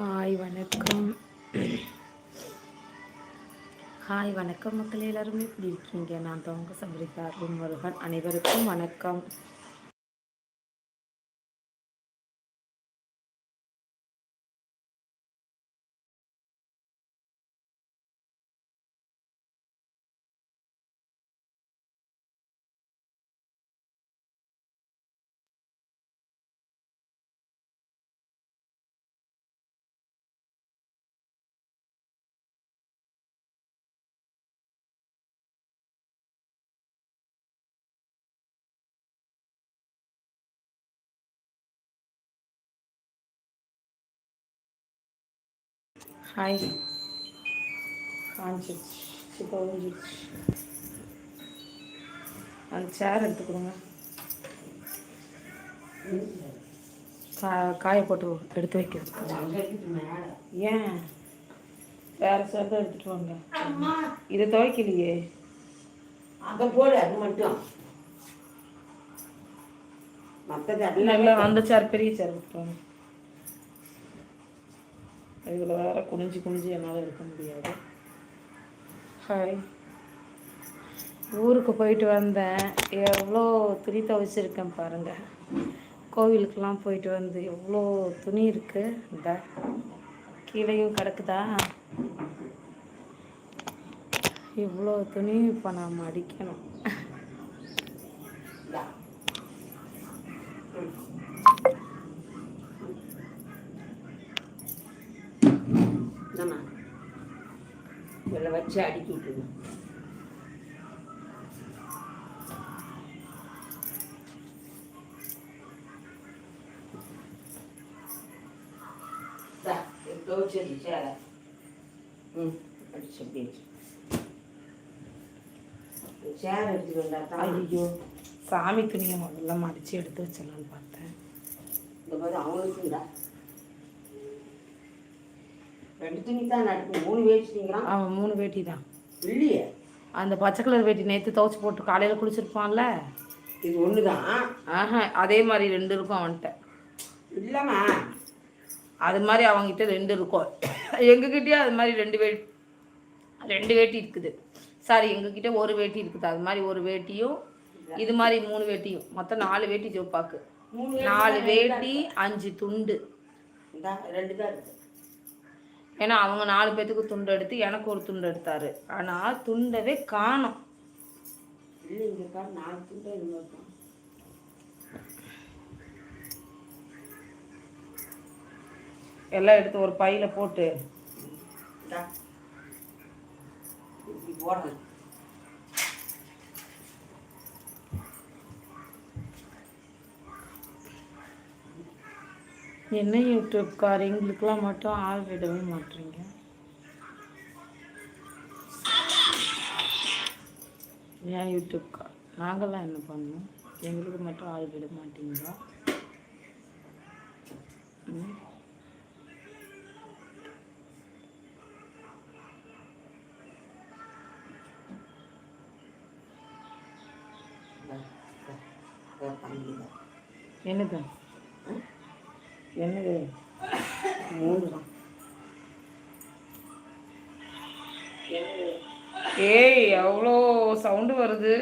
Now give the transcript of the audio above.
Hi வணக்கம். Hi வணக்கம் மக்கள் எல்லாருமே. எப்படி இருக்கீங்க? நான் தவங்க சபரிகா அருள் முருகன் அனைவருக்கும் வணக்கம். ஹாய் காஞ்சிச்சு இப்போ அந்த சேர் எடுத்து கொடுங்க கா காய போட்டு எடுத்து வைக்கிறது ஏன்? வேற சேர் தான் எடுத்துட்டு வாங்க. இதை துவைக்கலையே. அதை போடு அது மட்டும். மற்றது அந்த சேர் பெரிய சேர் எடுத்துட்டு வாங்க. இதில் வேறு குனிஞ்சு குனிஞ்சு என்னால் இருக்க முடியாது. ஹாய். ஊருக்கு போயிட்டு வந்தேன். எவ்வளோ துணி துவைச்சிருக்கேன் பாருங்கள் கோவிலுக்கெல்லாம் போயிட்டு வந்து எவ்வளோ துணி இருக்குது இந்த கீழேயும் கிடக்குதா? இவ்வளோ துணி இப்போ நாம் அடிக்கணும். இதில் வச்சு அடுக்கி விட்டுருங்க. துவைச்சது சேலை ம் அடிச்சு அப்படி சேர் வந்தா தான் ஐயோ சாமி துணியை முதல்ல மடித்து எடுத்து வச்சிடலான்னு பார்த்தேன். இந்த மாதிரி அவனுக்குண்டா ரெண்டு துணி தான் நடக்கும் மூணு வேஸ்டிங்கிறான் அவன் மூணு வேட்டி தான். இல்லையே. அந்த பச்சை கலர் வேட்டி நேற்று துவைச்சி போட்டு காலையில் குளிச்சிருப்பான்ல இது ஒன்று தான் ஆஹா அதே மாதிரி ரெண்டு இருக்கும் அவன்கிட்ட. இல்லைம்மா. அது மாதிரி அவங்ககிட்ட ரெண்டு இருக்கும். எங்ககிட்டயும் அது மாதிரி ரெண்டு வே ரெண்டு வேட்டி இருக்குது. சாரி எங்ககிட்ட ஒரு வேட்டி இருக்குது. அது மாதிரி ஒரு வேட்டியும் இது மாதிரி மூணு வேட்டியும். மொத்தம் நாலு வேட்டி ஜோப்பாக்கு நாலு வேட்டி அஞ்சு துண்டு. ரெண்டு தான் இருக்கு. ஏன்னா அவங்க நாலு பேத்துக்கு துண்டு எடுத்து எனக்கு ஒரு துண்டு எடுத்தாரு. ஆனால் துண்டவே காணோம். எல்லாம் எடுத்து ஒரு பையில போட்டு. என்ன யூடியூப்கார்? எங்களுக்கெல்லாம் மட்டும் ஆள் விடவே மாட்டீங்க. ஏன் யூடியூப்கார்? நாங்கள்லாம் என்ன பண்ணோம் எங்களுக்கு மட்டும் ஆள் விட மாட்டீங்களா? ம்? என்னது? மூணு. தான் ஏய் எவ்வளோ சவுண்டு வருது.